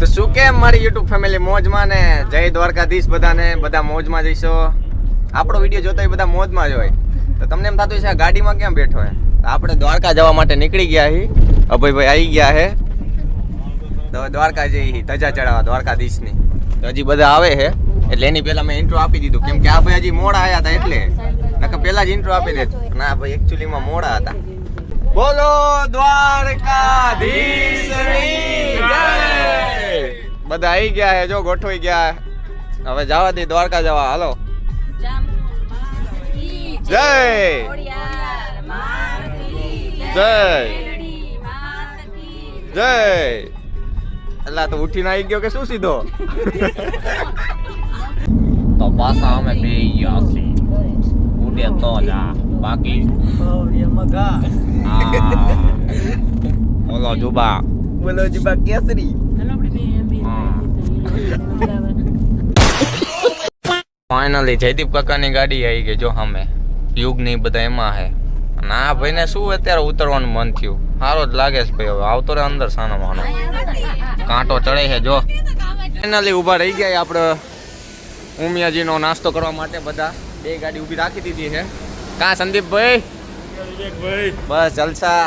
તો શું કેમ મારી યુટ્યુબ ફેમિલી મોજમાં ને? જય દ્વારકાધીશ બધાને, બધા મોજમાં જઈશો આપણો વીડિયો જોતા હોય બધા મોજમાં જ હોય. તો તમને એમ થતું આ ગાડીમાં કેમ બેઠો હે? આપણે દ્વારકા જવા માટે નીકળી ગયા હી. અભયભાઈ આવી ગયા હે. તો દ્વારકા જઈ હી, ધજા ચડાવવા દ્વારકાધીશની. તો હજી બધા આવે હે. એટલે એની પહેલા મેં ઇન્ટ્રો આપી દીધું. કેમ કે આ ભાઈ હજી મોડા આવ્યા હતા એટલે. નકર પહેલા જ ઇન્ટ્રો આપી દે ના, ભાઈ એકચ્યુઅલીમાં મોડા હતા. બોલો દ્વારકાધીશની જય! બધા આવી ગયા હે જો ગોઠવાઈ ગયા. હવે જવા દે દ્વારકા જવા. હાલો. જય. જય. જય. એટલે તો ઉઠીને આવી ગયો કે શું સીધો? તો પાછા અમે બે ગયા છીએ. ઉડે તો જા બાકી ઓલો જુબા. બોલો જુબા કેસરી. ફાઇનલી જયદીપ કાકાની ગાડી આવી ગઈ જો સામે. યુગની બધા એમાં હે અને આ ભાઈને શું અત્યારે ઉતરવાનું મન થયું? સારો જ લાગે છે ભાઈ હવે. આવતો રે અંદર સાનો માનો. કાંટો ચડે છે, જો. ફાઇનલી ઊભા રહી ગયા આપણે ઉમિયાજીનો નાસ્તો કરવા માટે બધા. બે ગાડી ઊભી રાખી દીધી છે. કા સંદીપભાઈ બસ, જલસા.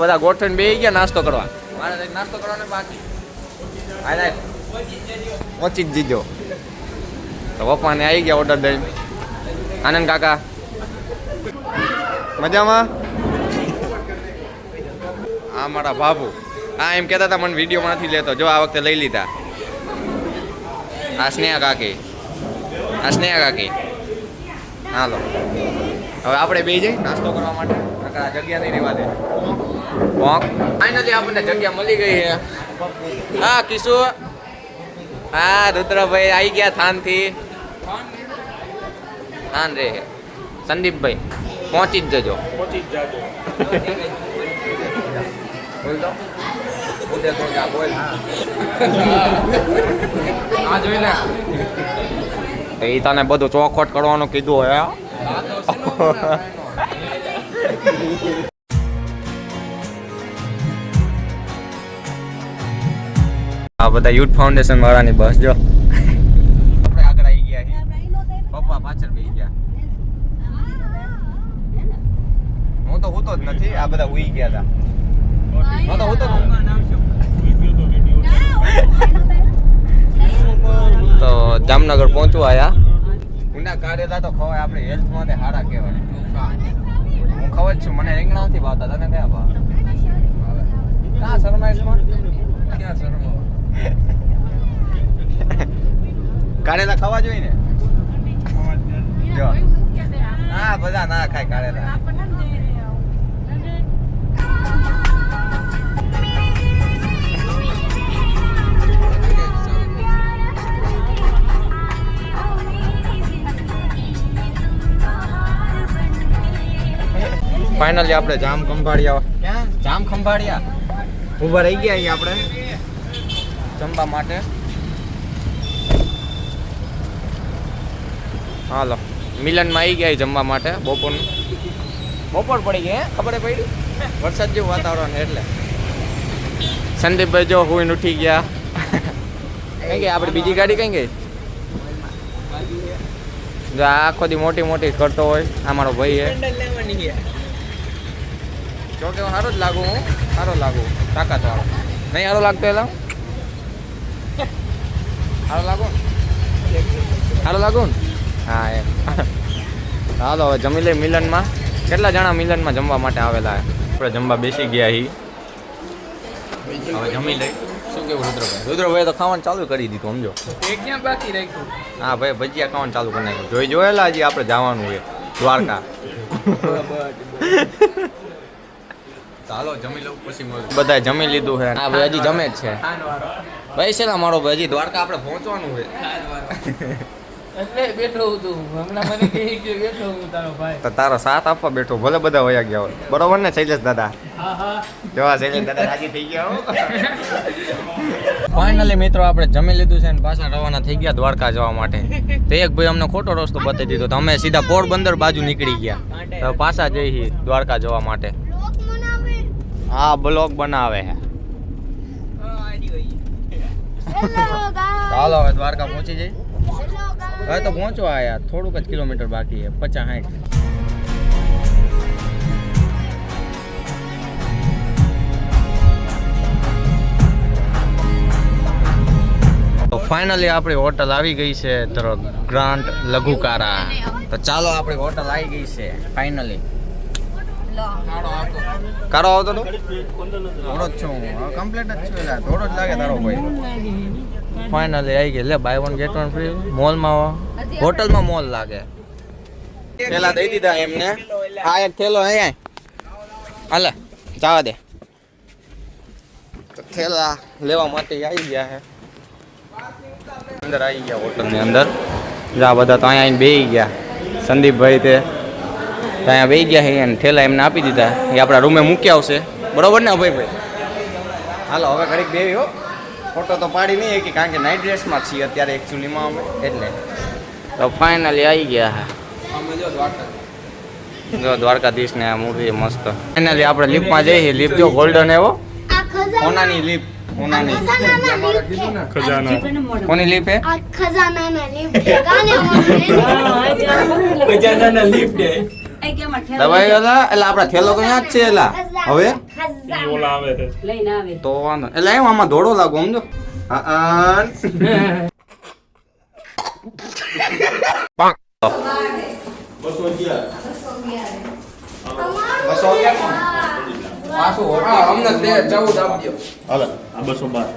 બધા ગોઠવીને બે ગયા નાસ્તો કરવા. મારે નાસ્તો કરવાનો બાકી. હાય પહોંચી જ જીજો. તો પપ્પાને આવી ગયા ઓર્ડર દઈને આનંદ કાકા. મજામાં? આ મારા બાબુ હા એમ કહેતા હતા, મને વિડીયોમાં નથી લેતો. જો આ વખતે લઈ લીધા. આ સ્નેહા કાકી. આ સ્નેહા કાકી. હાલો. હવે આપણે બે જઈ નાસ્તો કરવા માટે. કાકા આ જગ્યા નહીં રહેવા દે. ફાઇનલી આપણને જગ્યા મળી ગઈ છે. હા કિશુ હા રુદ્રભાઈ આવી ગયા થાનથી. થાન રે. સંદીપભાઈ પહોંચી જ જજો. પહોંચી જ જજો. બોલ આ એ તને બધું ચોખવટ કરવાનું કીધું હે. આ બધા યુથ ફાઉન્ડેશન વાળાની બસ જો. આપણે આગળ આવી ગયા છીએ. પપ્પા પાછળ બેસી ગયા. હું તો હોતો જ નથી આ બધા ઉઈ ગયા હતા હું તો હોતો તો જામનગર પહોંચવા આયા. ઊંડા કાઢેલા તો ખવાય આપણે હેલ્થ માટે હારા કહેવાય. હું ખબર જ છું મને રીંગણા નથી ભાવતા તને કયા ભાવ? ક્યાં શરમાય ક્યાં શરમાવ? કાઢેલા ખાવા જોઈએ ને? જો. હા બધા ના ખાય કારેલા. ફાઇનલી આપણે જામ ખંભાળિયા. ક્યાં? જામ ખંભાળિયા. ઊભા રહી ગયા અહીંયા આપણે. જમવા માટે. હાલો મિલનમાં આવી ગયા જમવા માટે બપોર બપોર પડી ગઈ હે? ખબર પડી? વરસાદ જેવું વાતાવરણ એટલે. સંદીપભાઈ જો હું ઉઠી ગયા. કઈ ગઈ? આપણે બીજી ગાડી કઈ ગઈ? જો આખો દી મોટી મોટી કરતો હોય આ મારો ભાઈ છે. જો કે હું સારો જ લાગુ હું સારો લાગુ તાકાત વાળો. નહીં સારો લાગતો એલા? સારો લાગુ? સારો લાગુ ને? હા એમ. હાલો હવે જમી લઈ મિલનમાં. કેટલા જણા મિલનમાં જમવા માટે આવેલા આપણે જમવા બેસી ગયા હી. હવે જમી લઈ શું કેવું રુદ્રભાઈ? રુદ્રભાઈ તો ખાવાનું ચાલુ કરી દીધું સમજો. ક્યાં બાકી રાખ્યું? હા ભાઈ ભજીયા ખાવાનું ચાલુ કરી નાખ્યું. જોઈ જોયેલા હજી આપણે જવાનું છે દ્વારકા. ચાલો જમી લઉં પછી બધા જમી લીધું છે. હા ભાઈ હજી જમે જ છે. ભાઈ છે ને મારો ભાઈ દ્વારકા આપણે પહોંચવાનું છે. એટલે બેઠો હું હમણાં મને કહી કે બેઠો હું તારો ભાઈ. તો તારો સાથ આપવા બેઠો ભલે બધા વયા ગયા હોય. બરોબર ને શૈલેષ દાદા? હા હા. જોવા શૈલેષ દાદા રાજી થઈ ગયા ફાઇનલી મિત્રો આપણે જમી લીધું છે ને પાછા રવાના થઈ ગયા દ્વારકા જવા માટે. તો એક ભાઈ અમને ખોટો રસ્તો બતાવી દીધો તો અમે સીધા પોરબંદર બાજુ નીકળી ગયા. તો પાછા જઈ દ્વારકા જવા માટે. હા બ્લોક બનાવે છે ચાલો હવે દ્વારકા પહોંચી જઈ. હવે તો પહોંચવા આયા થોડુંક જ કિલોમીટર બાકી છે પચાસ સાઠ તો ફાઇનલી આપણી હોટલ આવી ગઈ છે ધ ગ્રાન્ડ લઘુકારા. તો ચાલો આપણી હોટલ આવી ગઈ છે ફાઇનલી કારો આવતો તો? થોડો જ છું. કમ્પ્લીટ જ છું થોડો જ લાગે તારો ભાઈ. ફાઇનલી આવી ગઈ. લે buy one get one free મોલમાં હોટલમાં મોલ લાગે. થેલા દઈ દીધા એમને. આ એક થેલો અહીંયા હાલે જવા દે. થેલા લેવા માટે આવી ગયા હે. અંદર આવી ગયા હોટલની અંદર. જા બધા તો અહીંયા આવીને બેસી ગયા. સંદીપભાઈ તે તો અહીંયા વહી ગયા છે અને થેલા એમને આપી દીધા. એ આપણા રૂમે મૂકી આવશે. બરોબર ને ભાઈ ભાઈ હાલો હવે ઘડીક બેવી હો. ફોટો તો પાડી નહીં કે કારણ કે નાઇટ ડ્રેસમાં છીએ અત્યારે એકચ્યુઅલીમાં અમે એટલે. તો ફાઇનલી આવી ગયા હા. જો દ્વારકાધીશ ને આ મૂર્તિ મસ્ત. ફાઇનલી આપણે લિફ્ટમાં જઈએ લિફ્ટ જો ગોલ્ડન એવો ઓનાની લિફ્ટ ઓનાની. કોની લિફ્ટ હે? દવાઈ એલા એટલે આપણા થેલો તો અહીંયા જ છે એલા હવે? લઈને આવે. તો વાંધો એટલે એમ આમાં ધોળો લાગુ સમજો? હા. બસો અગિયાર પાછું હા. અમને તે ચૌદ આપજો બસો બાર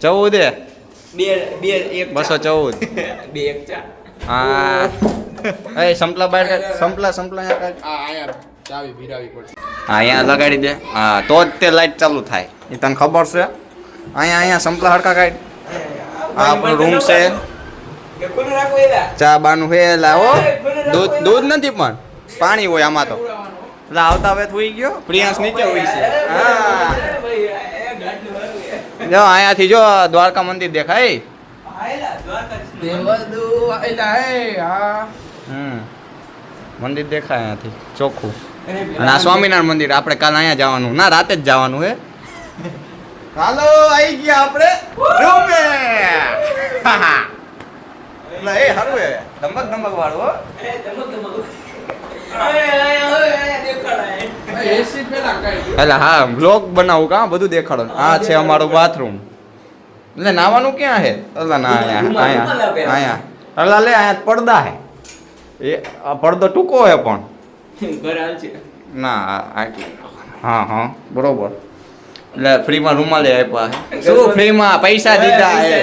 ચૌદ. એ બે બે એક બસો ચૌદ. બે એક ચાર હા. એ સંપલા બાર સંપલા સંપલા ચાવી ભીરાવી પડશે. હા અહીંયા લગાડી દે. હા તો જ તે લાઈટ ચાલુ થાય. એ તને ખબર છે? અહીંયા અહીંયા સંપલા હડકા કાઢ. આ આપણો રૂમ છે. ચા બાનું હે. લાવો દૂધ દૂધ નથી પણ. પાણી હોય આમાં તો. એટલે આવતા હવે થઈ ગયો? પ્રિયાંશ નીચે હોય છે. હા. જો અહીંયાથી જો દ્વારકા મંદિર દેખાય. હે. હા મંદિર દેખાય અહીંયાથી ચોખ્ખું. અને આ સ્વામિનારાયણ મંદિર આપણે કાલ અહીંયા જવાનું. ના રાતે જ જવાનું હે. હાલો આવી ગયા આપણે રૂમે. એ હારું હે. ધમક ધમક વાળું હો. ધમક કઈ એટલે હા બ્લોગ બનાવું કા? બધું દેખાડો. આ છે અમારું બાથરૂમ એટલે નાવાનું ક્યાં છે અલા ના અહીંયા અહીંયા અહીંયા. અલા લે અહીંયા પડદા હે. એ આ પડદો ટૂંકો હે પણ. ના હા હા બરોબર. એટલે ફ્રીમાં રૂમાલ આપ્યા. શું? ફ્રીમાં પૈસા દીધા હે.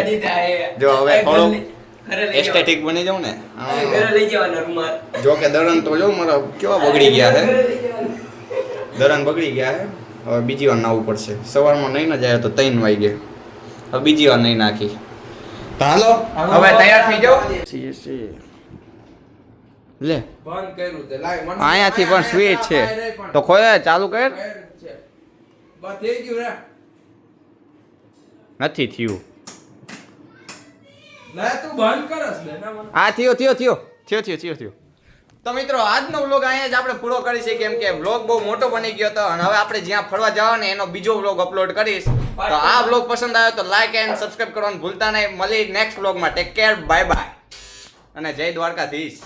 જો હવે ઘરે એસ્થેટિક બની જાઉં ને? જવાનું. ઘરે લઈ જવાના રૂમાલ. જો કે દરન તો જો મારા કેવા બગડી ગયા છે દરણ દરન બગડી ગયા છે હવે બીજી વાર નાવું પડશે. સવારમાં નહીં ના જાય તો ત્રણ વાગે. હવે બીજી વાર નહીં નાખી. હાલો હવે તૈયાર થઈ જાઓ. લે. બંધ કર્યું તે. લાય મને અહીંયાથી પણ સ્વિચ છે. તો ખોય ચાલુ કર. બંધ થઈ ગયું રે નથી થયું. આ થયો થયો થયો. થયો થયો થયો થયો. તો મિત્રો આજનો વ્લોગ અહીંયા જ આપણે પૂરો કરી છે કેમ કે વ્લોગ બહુ મોટો બની ગયો હતો અને હવે આપણે જ્યાં ફરવા જવાનું એનો બીજો વ્લોગ અપલોડ કરીશ. તો આ વ્લોગ પસંદ આવ્યો તો લાઈક એન્ડ સબસ્ક્રાઇબ કરવાનું ભૂલતા નહીં. મળી નેક્સ્ટ વ્લોગમાં. ટેક કેર બાય બાય અને જય દ્વારકાધીશ.